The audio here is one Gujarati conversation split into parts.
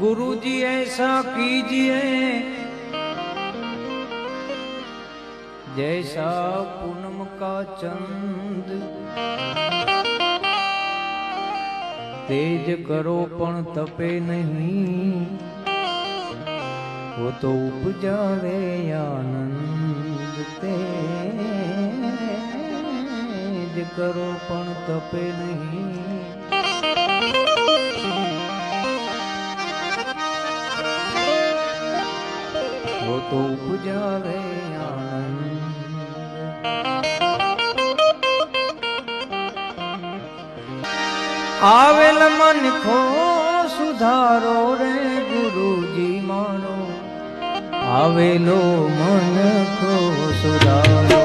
गुरुजी ऐसा कीजिए जैसा पूनम का चंद तेज करो पण तपे नहीं वो तो उपजावे आनंद तेज करो पण तपे नहीं તો ઉપજાવે આવેલ મન ખો સુધારો રે ગુરુજી માનો. આવેલો મન ખો સુધારો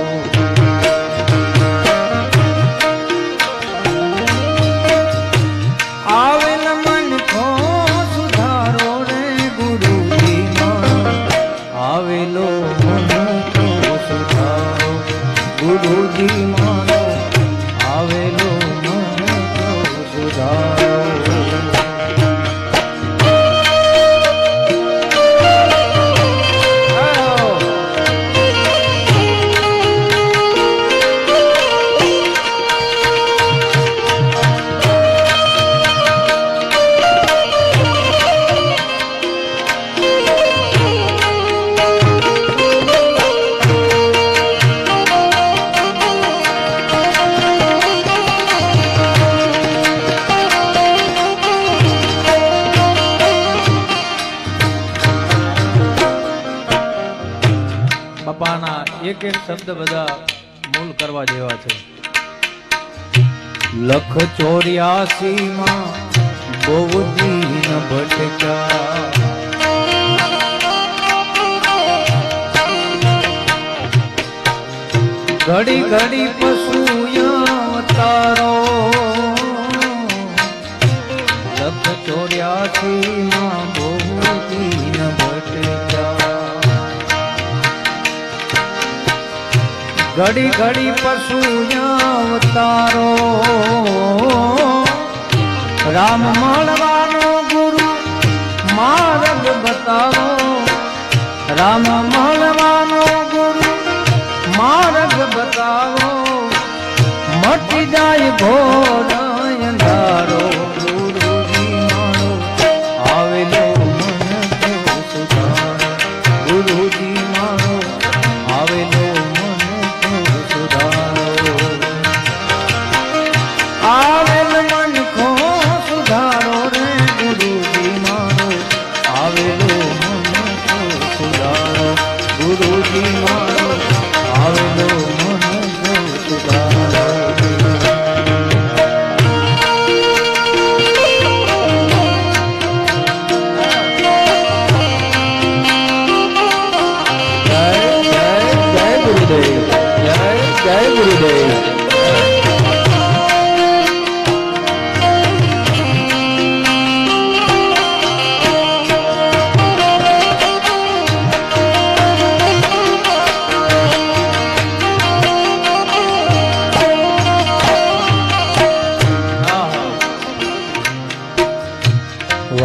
એક એક શબ્દ બધા મૂલ કરવા જેવા છે. લખ ચોર્યાસી માં બહુ દીન ભટકા ઘડી ઘડી પશુ તારો. લખ ચોર્યાસી માં બહુ દીન ભટકા ઘડી ઘડી પશુ અવતારો. રામ મળવાનો ગુરુ માર્ગ બતાવો. રામ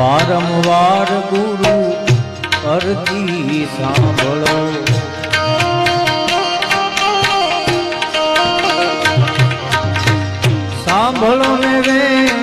વારંવાર ગુરુ અરજી સાંભળો. સાંભળો ને વેદ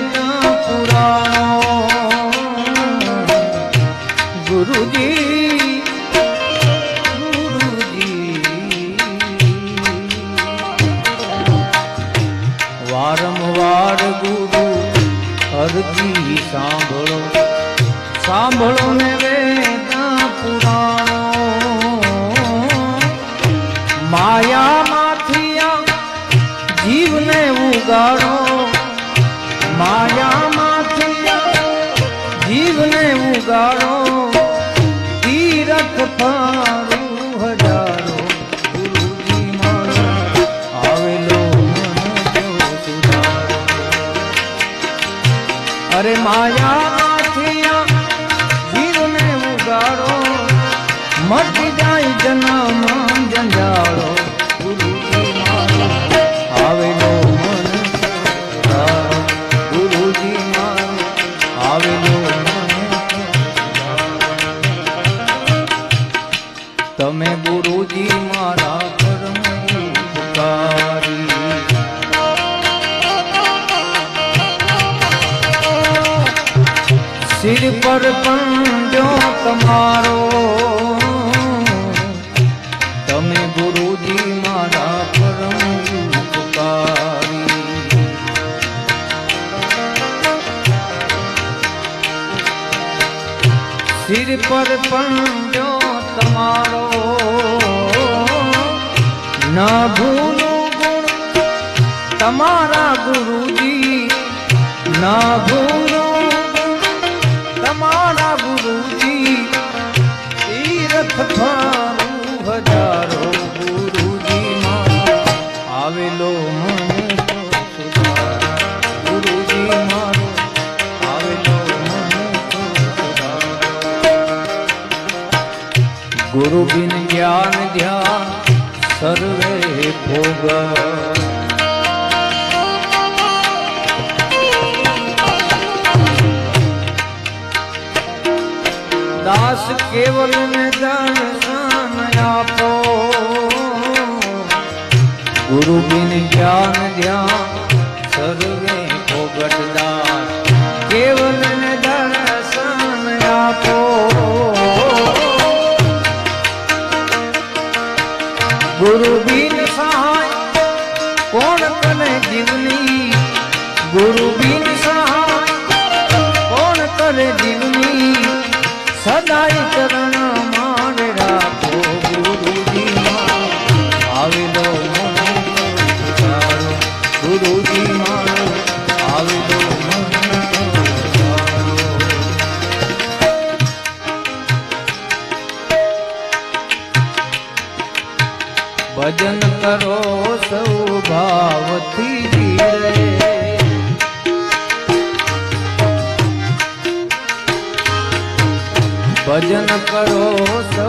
સાંભળો ને વેદા પુરાણો. માયામાંથી આ જીવને ઉગાડો. માયામાંથી જીવને ઉગાડો. તીરથ પારું હજારો. ગુરુજી મારો આવેલો અરે માયાથી મટી જાય જન્મ જંજાળો. આવેલો મન ગુરુજી આવેલો તમે ગુરુજી મારા પરમ ઉપકારી પર પંડ્યો તમારો સિર પર પંજો તમારો. ના ભૂલું ગુણ તમારા ગુરુજી ના ભૂલું गुरु बिन ज्ञान ध्यान सर्वे भोग। दास केवल निदान शाम आपो। गुरु बिन ज्ञान ध्यान सर्वे भोगटदा કોણ જીવની સદાય ચરણ માન રાખો ગુરુજી આવી આવેલો મને તો સુધારો. ગુરુજી મારો આવેલો મને તો સુધારો. ભજન કરો સૌ ભાવથી જીરે ભજન કરો સૌ.